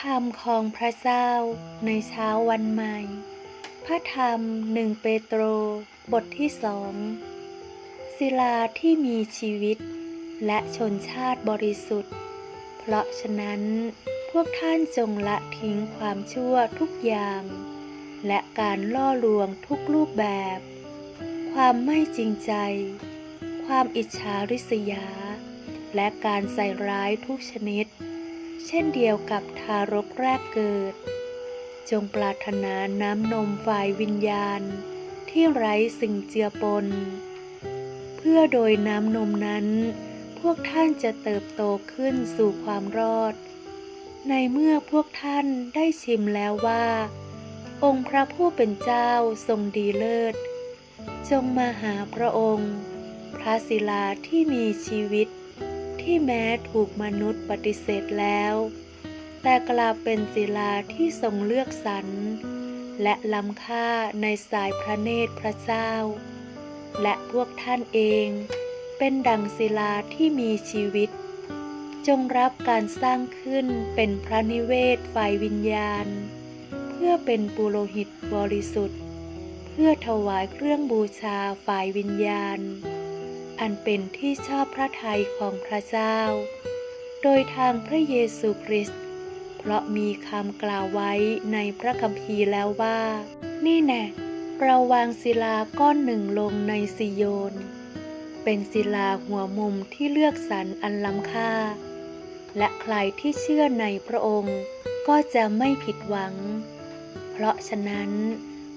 คำของพระเจ้าในเช้าวันใหม่ พระธรรมหนึ่งเปโตร บทที่สองศิลาที่มีชีวิต และชนชาติบริสุทธิ์ เพราะฉะนั้นพวกท่านจงละทิ้งความชั่วทุกอย่าง และการล่อลวงทุกรูปแบบ ความไม่จริงใจ ความอิจฉาริษยา และการใส่ร้ายทุกชนิด เช่นเดียวกับทารกแรกเกิด จงปรารถนาน้ำนมฝ่ายวิญญาณ ที่ไร้สิ่งเจือปน เพื่อโดยน้ำนมนั้น พวกท่านจะเติบโตขึ้นสู่ความรอด ในเมื่อพวกท่านได้ชิมแล้วว่า องค์พระผู้เป็นเจ้าทรงดีเลิศ จงมาหาพระองค์ พระศิลาที่มีชีวิต ที่แม้ถูกมนุษย์ปฏิเสธแล้ว แต่กลับเป็นศิลาที่ทรงเลือกสรรและล้ำค่าในสายพระเนตรพระเจ้า และพวกท่านเองเป็นดังศิลาที่มีชีวิต จงรับการสร้างขึ้นเป็นพระนิเวศฝ่ายวิญญาณ เพื่อเป็นปุโรหิตบริสุทธิ์ เพื่อถวายเครื่องบูชาฝ่ายวิญญาณ อันเป็นที่ชอบพระทัยของพระเจ้า โดยทางพระเยซูคริสต์เพราะมีคำกล่าวไว้ในพระคัมภีร์แล้วว่า นี่แน่เราวางศิลาก้อนหนึ่งลงในซิโยน เป็นศิลาหัวมุมที่เลือกสรรอันล้ำค่า และใครที่เชื่อในพระองค์ก็จะไม่ผิดหวัง เพราะฉะนั้น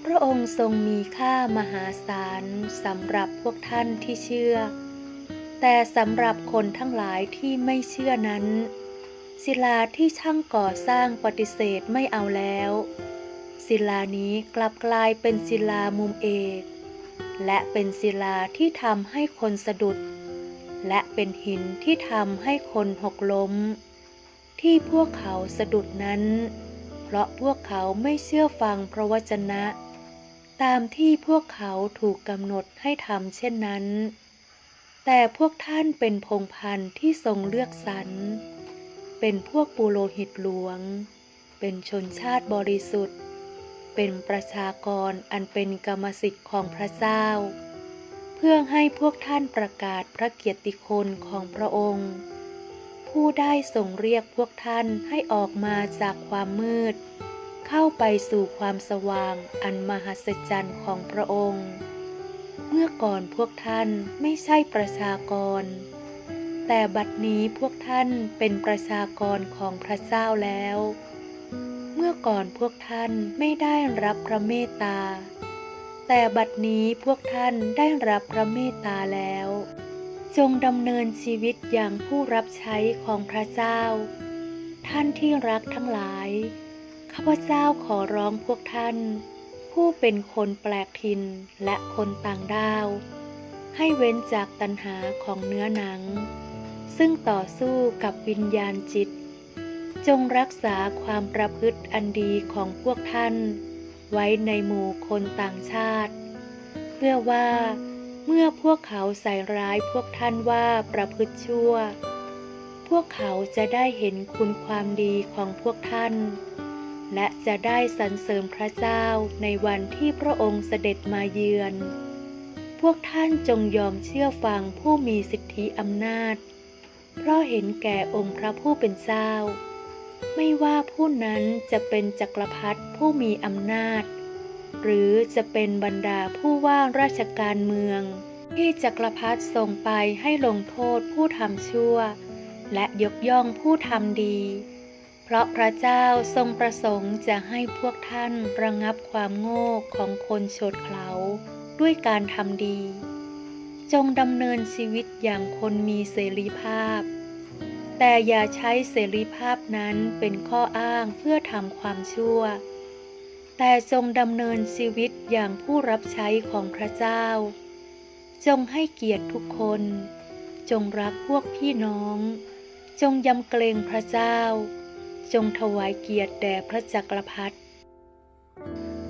พระองค์ทรงมีค่ามหาศาลสำหรับพวกท่านที่เชื่อ แต่สำหรับคนทั้งหลายที่ไม่เชื่อนั้น ศิลาที่ช่างก่อสร้างปฏิเสธไม่เอาแล้ว ศิลานี้กลับกลายเป็นศิลามุมเอก และเป็นศิลาที่ทำให้คนสะดุด และเป็นหินที่ทำให้คนหกล้ม ที่พวกเขาสะดุดนั้น เพราะพวกเขาไม่เชื่อฟังพระวจนะ ตามที่พวกเขาถูกกำหนดให้ทำเช่นนั้น แต่พวกท่านเป็นพงพันธ์ที่ทรงเลือกสรร เป็นพวกปุโรหิตหลวง เป็นชนชาติบริสุทธิ์ เป็นประชากรอันเป็นกรรมสิทธิ์ของพระเจ้า เพื่อให้พวกท่านประกาศพระเกียรติคุณของพระองค์ ผู้ได้ทรงเรียกพวกท่านให้ออกมาจากความมืด เข้าไปสู่ความสว่างอันมหัศจรรย์ของพระองค์ เมื่อก่อนพวกท่านไม่ใช่ประชากร แต่บัดนี้พวกท่านเป็นประชากรของพระเจ้าแล้ว เมื่อก่อนพวกท่านไม่ได้รับพระเมตตา แต่บัดนี้พวกท่านได้รับพระเมตตาแล้ว จงดำเนินชีวิตอย่างผู้รับใช้ของพระเจ้า ท่านที่รักทั้งหลาย ข้าพเจ้าขอร้องพวกท่าน ผู้เป็นคนแปลกถิ่นและคนต่างด้าว ให้เว้นจากตัณหาของเนื้อหนัง ซึ่งต่อสู้กับวิญญาณจิต จงรักษาความประพฤติอันดีของพวกท่าน ไว้ในหมู่คนต่างชาติ เพื่อว่าเมื่อพวกเขาใส่ร้ายพวกท่านว่าประพฤติชั่ว พวกเขาจะได้เห็นคุณความดีของพวกท่าน และจะได้สรรเสริญพระเจ้าในวันที่พระองค์เสด็จมาเยือน พวกท่านจงยอมเชื่อฟังผู้มีสิทธิอำนาจ เพราะเห็นแก่องค์พระผู้เป็นเจ้า ไม่ว่าผู้นั้นจะเป็นจักรพรรดิผู้มีอำนาจ หรือจะเป็นบรรดาผู้ว่าราชการเมือง ที่จักรพรรดิส่งไปให้ลงโทษผู้ทำชั่ว และยกย่องผู้ทำดี เพราะพระเจ้าทรงประสงค์จะให้พวกท่านระงับความโง่ของคนโฉดเขลาด้วยการทำดี จงดำเนินชีวิตอย่างคนมีเสรีภาพ แต่อย่าใช้เสรีภาพนั้นเป็นข้ออ้างเพื่อทำความชั่ว แต่จงดำเนินชีวิตอย่างผู้รับใช้ของพระเจ้า จงให้เกียรติทุกคน จงรักพวกพี่น้อง จงยำเกรงพระเจ้า จงถวายเกียรติแด่พระจักรพรรดิ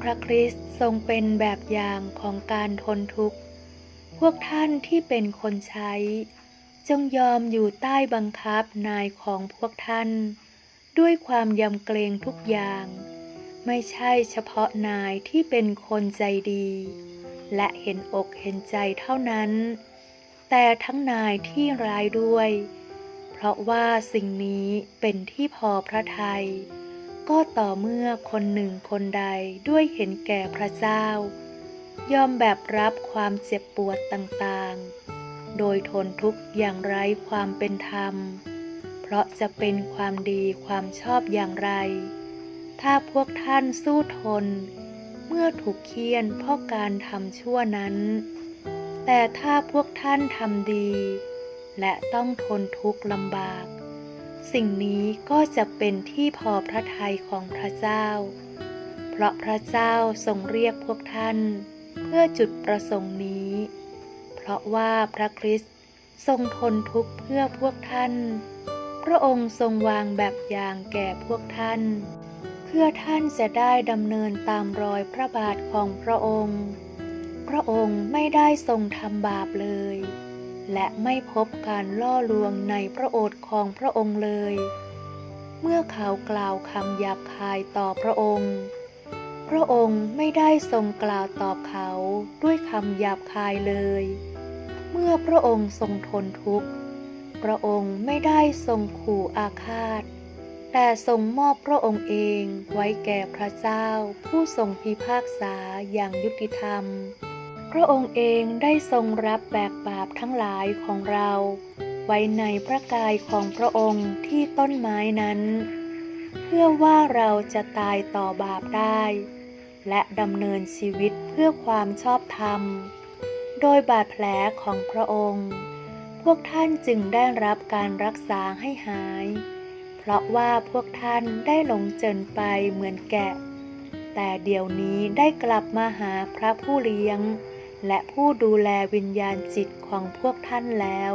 พระคริสต์ทรงเป็นแบบอย่างของการทนทุกข์ พวกท่านที่เป็นคนใช้ จงยอมอยู่ใต้บังคับนายของพวกท่าน ด้วยความยำเกรงทุกอย่าง ไม่ใช่เฉพาะนายที่เป็นคนใจดี และเห็นอกเห็นใจเท่านั้น แต่ทั้งนายที่ร้ายด้วย ราะว่าสิ่งนี้เป็นที่พอพระทยัยก็ต่อเมื่อคนหนึ่งคนใดด้วยเห็นแก่พระเจ้า ยอมแบบรับความเจ็บปวดต่างๆ โดยทนทุกข์อย่างไร้ความเป็นธรรม เพราะจะเป็นความดีความชอบอย่างไร ถ้าพวกท่านสู้ทน เมื่อถูกเคี่ยนเพราะการทำชั่วนั้น แต่ถ้าพวกท่านทำดี และต้องทนทุกข์ลำบาก สิ่งนี้ก็จะเป็นที่พอพระทัยของพระเจ้า เพราะพระเจ้าทรงเรียกพวกท่าน เพื่อจุดประสงค์นี้ เพราะว่าพระคริสต์ทรงทนทุกข์เพื่อพวกท่าน พระองค์ทรงวางแบบอย่างแก่พวกท่าน เพื่อท่านจะได้ดำเนินตามรอยพระบาทของพระองค์ พระองค์ไม่ได้ทรงทำบาปเลย และไม่พบการล่อลวงในพระโอษฐ์ของพระองค์เลย เมื่อเขากล่าวคำหยาบคายต่อพระองค์ พระองค์ไม่ได้ทรงกล่าวตอบเขาด้วยคำหยาบคายเลย เมื่อพระองค์ทรงทนทุกข์ พระองค์ไม่ได้ทรงขู่อาฆาต แต่ทรงมอบพระองค์เองไว้แก่พระเจ้าผู้ทรงพิพากษาอย่างยุติธรรม พระองค์เองได้ทรงรับแบกบาปทั้งหลายของเรา ไว้ในพระกายของพระองค์ที่ต้นไม้นั้น เพื่อว่าเราจะตายต่อบาปได้ และดำเนินชีวิตเพื่อความชอบธรรม โดยบาดแผลของพระองค์ พวกท่านจึงได้รับการรักษาให้หาย เพราะว่าพวกท่านได้หลงเจินไปเหมือนแกะ แต่เดี๋ยวนี้ได้กลับมาหาพระผู้เลี้ยง และผู้ดูแลวิญญาณจิตของพวกท่านแล้ว